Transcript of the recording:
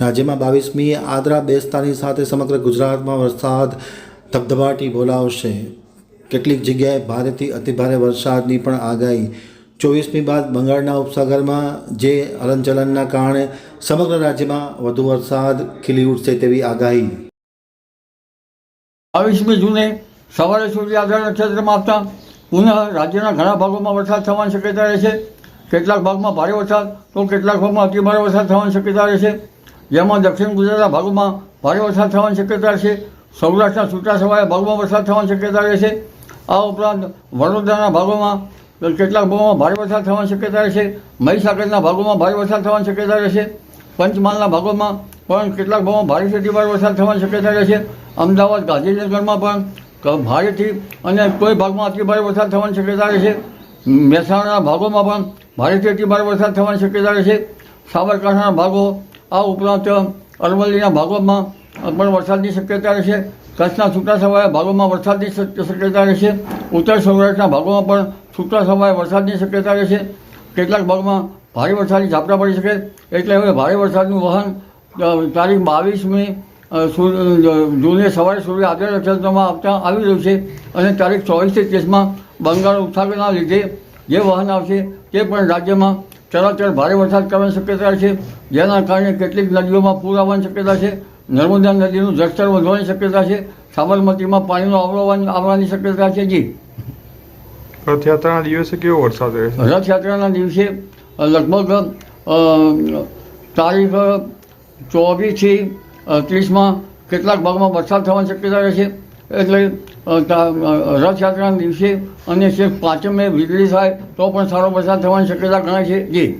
રાજ્યમાં બાવીસમી આદરા બેસતાની સાથે સમગ્ર ગુજરાતમાં વરસાદ ધબધબાટી બોલાવશે. કેટલીક જગ્યાએ ભારેથી અતિભારે વરસાદની પણ આગાહી. ચોવીસમી બાદ બંગાળના ઉપસાગરમાં જે હલનચલનના કારણે સમગ્ર રાજ્યમાં વધુ વરસાદ ખીલી ઉઠશે તેવી આગાહી. બાવીસમી જૂને સવારે સૂર્યાગ્રહ નક્ષત્રમાં આવતા પુનઃ રાજ્યના ઘણા ભાગોમાં વરસાદ થવાની શક્યતા રહેશે કેટલાક ભાગમાં ભારે વરસાદ તો કેટલાક ભાગમાં અતિભારે વરસાદ થવાની શક્યતા રહેશે જેમાં દક્ષિણ ગુજરાતના ભાગોમાં ભારે વરસાદ થવાની શક્યતા રહેશે સૌરાષ્ટ્રના છૂટાછવાયા ભાગોમાં વરસાદ થવાની શક્યતા રહેશે આ ઉપરાંત વડોદરાના ભાગોમાં કેટલાક ભાગોમાં ભારે વરસાદ થવાની શક્યતા રહેશે મહીસાગરના ભાગોમાં ભારે વરસાદ થવાની શક્યતા રહેશે પંચમહાલના ભાગોમાં પણ કેટલાક ભાગોમાં ભારેથી અતિભારે વરસાદ થવાની શક્યતા રહેશે અમદાવાદ, ગાંધીનગરમાં પણ ભારેથી અને કોઈ ભાગમાં અતિભારે વરસાદ થવાની શક્યતા રહેશે મહેસાણાના ભાગોમાં પણ ભારેથી અતિભારે વરસાદ થવાની શક્યતા રહેશે સાબરકાંઠાના ભાગો આ ઉપરાંત અરવલ્લીના ભાગોમાં પણ વરસાદની શક્યતા રહેશે કચ્છના છૂટા છવાયા ભાગોમાં વરસાદની શક- શક્યતા રહેશે ઉત્તર સૌરાષ્ટ્રના ભાગોમાં પણ છૂટાછવાયા વરસાદની શક્યતા રહેશે કેટલાક ભાગમાં ભારે વરસાદની ઝાપટા પડી શકે. એટલે હવે ભારે વરસાદનું વહન તારીખ બાવીસમી જૂને સવારે સૂર્ય આદર નક્ષત્રમાં આવતા, આવી રહ્યું છે. અને તારીખ ચોવીસથી ત્રીસમાં બંગાળ ઉપસાગરના લીધે જે વહન આવશે તે પણ રાજ્યમાં ચરાચર ભારે વરસાદ કરવાની શક્યતા છે. જેના કારણે કેટલીક નદીઓમાં પૂર આવવાની શક્યતા છે. નર્મદા નદીનું જળસ્તર વધવાની શક્યતા છે. સાબરમતીમાં પાણીનો આવવાની આવવાની શક્યતા છે. જી. રથયાત્રાના દિવસે કેવો વરસાદ રહેશે રથયાત્રાના દિવસે લગભગ તારીખ ચોવીસથી ત્રીસમાં કેટલાક ભાગમાં વરસાદ થવાની શક્યતા રહેશે એટલે અ, તા- અ, રથયાત્રાના દિવસે અને છેક પાંચમે વીજળી થાય તો પણ સારો વરસાદ થવાની શક્યતા ગણાય છે? જી.